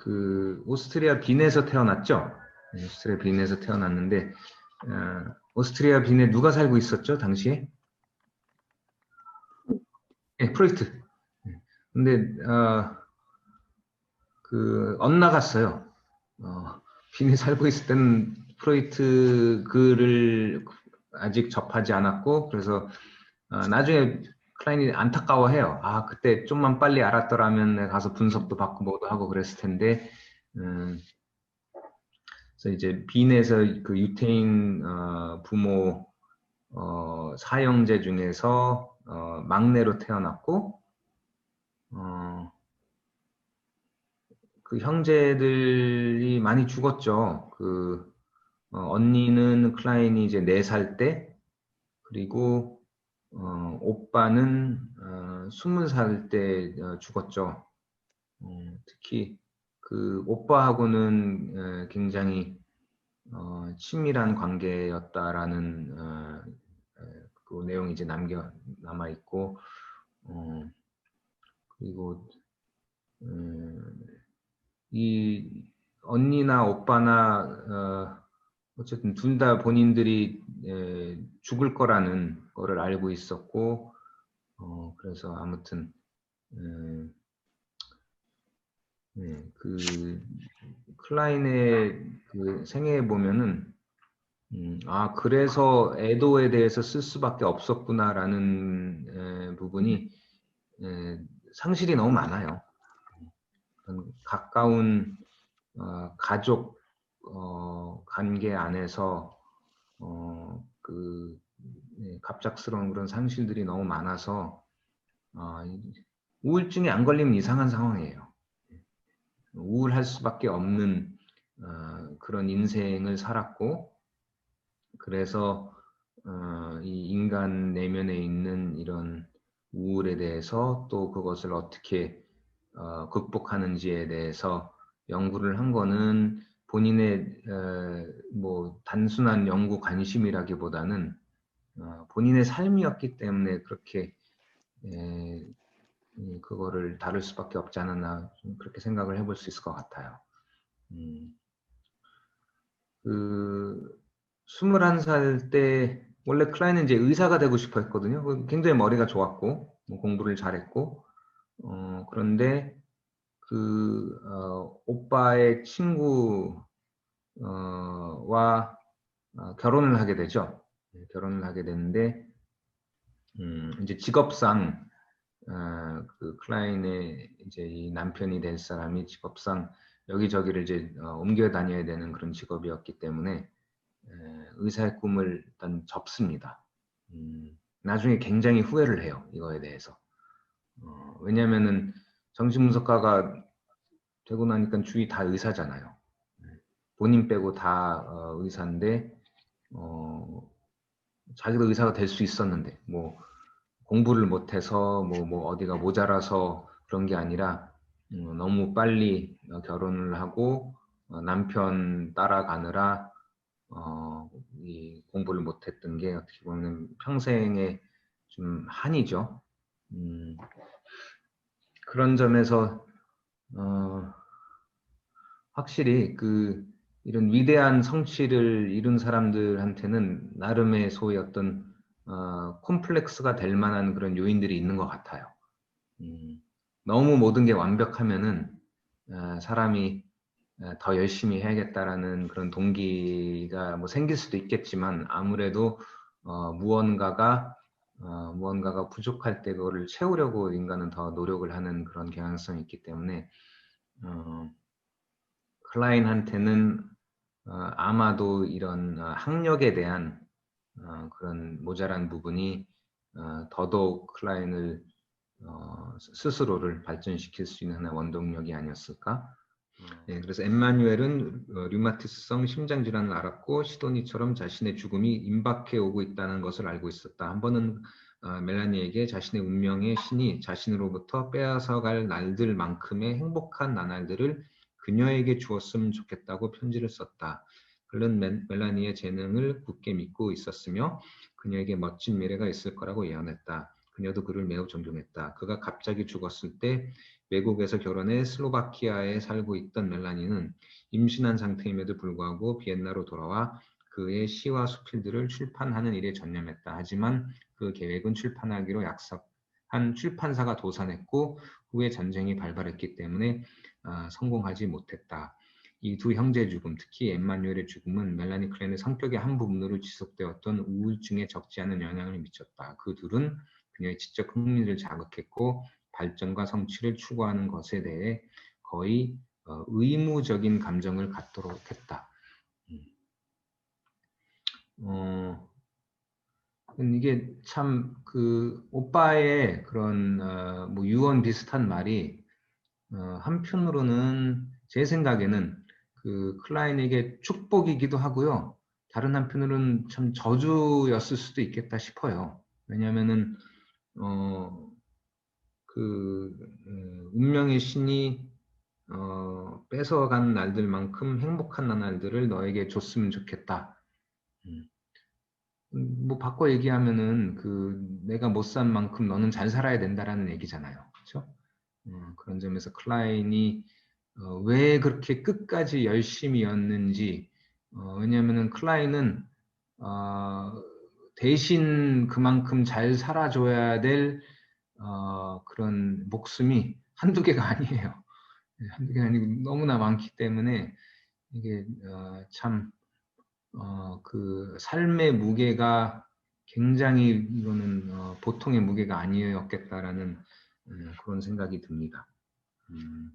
그 오스트리아 빈에서 태어났죠. 네, 오스트리아 빈에서 태어났는데 어, 오스트리아 빈에 누가 살고 있었죠 당시에? 네, 프로이트. 네. 근데 어, 그 엇나갔어요. 어, 빈에 살고 있을 때는 프로이트 글을 아직 접하지 않았고 그래서 어, 나중에 클라인이 안타까워해요. 아 그때 좀만 빨리 알았더라면 가서 분석도 받고 뭐도 하고 그랬을 텐데 음, 그래서 이제 빈에서 그 유태인 어, 부모 어, 사형제 중에서 어, 막내로 태어났고 어, 그 형제들이 많이 죽었죠. 그 어, 언니는 클라인이 이제 4살 때 그리고 어, 오빠는 어, 20살 때 어, 죽었죠. 어, 특히 그 오빠하고는 에, 굉장히 어, 친밀한 관계였다라는 어, 에, 그 내용이 이제 남겨 남아 있고 어, 그리고 음, 이 언니나 오빠나 어, 어쨌든 둘 다 본인들이 에, 죽을 거라는 거를 알고 있었고 어, 그래서 아무튼 음, 네, 그 클라인의 그 생애에 보면은 음, 아 그래서 애도에 대해서 쓸 수밖에 없었구나라는 에, 부분이 에, 상실이 너무 많아요. 가까운 어, 가족 어, 관계 안에서 어, 그 네, 갑작스러운 그런 상실들이 너무 많아서 어, 우울증이 안 걸리면 이상한 상황이에요. 우울할 수밖에 없는 어, 그런 인생을 살았고 그래서 어, 이 인간 내면에 있는 이런 우울에 대해서 또 그것을 어떻게 어, 극복하는지에 대해서 연구를 한 거는 본인의 어, 뭐 단순한 연구 관심이라기보다는 어, 본인의 삶이었기 때문에 그렇게 에, 그거를 다룰 수밖에 없지 않았나 그렇게 생각을 해볼 수 있을 것 같아요. 음, 그 21살 때 원래 클라인은 이제 의사가 되고 싶어 했거든요. 굉장히 머리가 좋았고 뭐 공부를 잘했고 어, 그런데 그 어, 오빠의 친구와 어, 결혼을 하게 되죠. 네, 결혼을 하게 되는데 음, 이제 직업상 어, 그 클라인의 이제 이 남편이 될 사람이 직업상 여기저기를 이제 어, 옮겨 다녀야 되는 그런 직업이었기 때문에 에, 의사의 꿈을 일단 접습니다. 음, 나중에 굉장히 후회를 해요 이거에 대해서. 어, 왜냐하면은 정신분석가가 되고 나니까 주위 다 의사잖아요. 본인 빼고 다 어, 의사인데 어, 자기도 의사가 될 수 있었는데 뭐 공부를 못해서 뭐, 뭐 어디가 모자라서 그런 게 아니라 음, 너무 빨리 어, 결혼을 하고 어, 남편 따라가느라 어, 이 공부를 못했던 게 어떻게 보면 평생의 좀 한이죠. 음, 그런 점에서 어, 확실히 그 이런 위대한 성취를 이룬 사람들한테는 나름의 소위 어떤 어, 콤플렉스가 될 만한 그런 요인들이 있는 것 같아요. 음, 너무 모든 게 완벽하면은 어, 사람이 어, 더 열심히 해야겠다라는 그런 동기가 뭐 생길 수도 있겠지만 아무래도 어, 무언가가 어, 무언가가 부족할 때 그거를 채우려고 인간은 더 노력을 하는 그런 경향성이 있기 때문에 어, 클라인한테는 어, 아마도 이런 어, 학력에 대한 어, 그런 모자란 부분이 어, 더더욱 클라인을 어, 스스로를 발전시킬 수 있는 하나의 원동력이 아니었을까 네, 그래서 엠마뉴엘은 어, 류마티스성 심장 질환을 알았고 시도니처럼 자신의 죽음이 임박해 오고 있다는 것을 알고 있었다. 한 번은 어, 멜라니에게 자신의 운명의 신이 자신으로부터 빼앗아갈 날들만큼의 행복한 나날들을 그녀에게 주었으면 좋겠다고 편지를 썼다. 그는 멜라니의 재능을 굳게 믿고 있었으며 그녀에게 멋진 미래가 있을 거라고 예언했다. 그녀도 그를 매우 존경했다. 그가 갑자기 죽었을 때 외국에서 결혼해 슬로바키아에 살고 있던 멜라니는 임신한 상태임에도 불구하고 비엔나로 돌아와 그의 시와 수필들을 출판하는 일에 전념했다. 하지만 그 계획은 출판하기로 약속한 출판사가 도산했고 후에 전쟁이 발발했기 때문에 어, 성공하지 못했다. 이 두 형제의 죽음, 특히 엠마뉴엘의 죽음은 멜라니 클랜의 성격의 한 부분으로 지속되었던 우울증에 적지 않은 영향을 미쳤다. 그 둘은 그녀의 지적 흥미를 자극했고 발전과 성취를 추구하는 것에 대해 거의 어, 의무적인 감정을 갖도록 했다. 음. 어, 이게 참 그 오빠의 그런 어, 뭐 유언 비슷한 말이 어, 한편으로는 제 생각에는 그 클라인에게 축복이기도 하고요. 다른 한편으로는 참 저주였을 수도 있겠다 싶어요. 왜냐하면은 어, 그 음, 운명의 신이 어, 뺏어간 날들만큼 행복한 날들을 너에게 줬으면 좋겠다. 음. 음, 뭐 바꿔 얘기하면은 그 내가 못 산 만큼 너는 잘 살아야 된다라는 얘기잖아요. 그렇죠? 어, 그런 점에서 클라인이 어, 왜 그렇게 끝까지 열심히였는지 어, 왜냐하면은 클라인은 어, 대신 그만큼 잘 살아줘야 될 어, 그런 목숨이 한두 개가 아니에요. 네, 한두 개가 아니고 너무나 많기 때문에 이게 어, 참 어, 그 삶의 무게가 굉장히 이거는 어, 보통의 무게가 아니었겠다라는 음, 그런 생각이 듭니다. 음.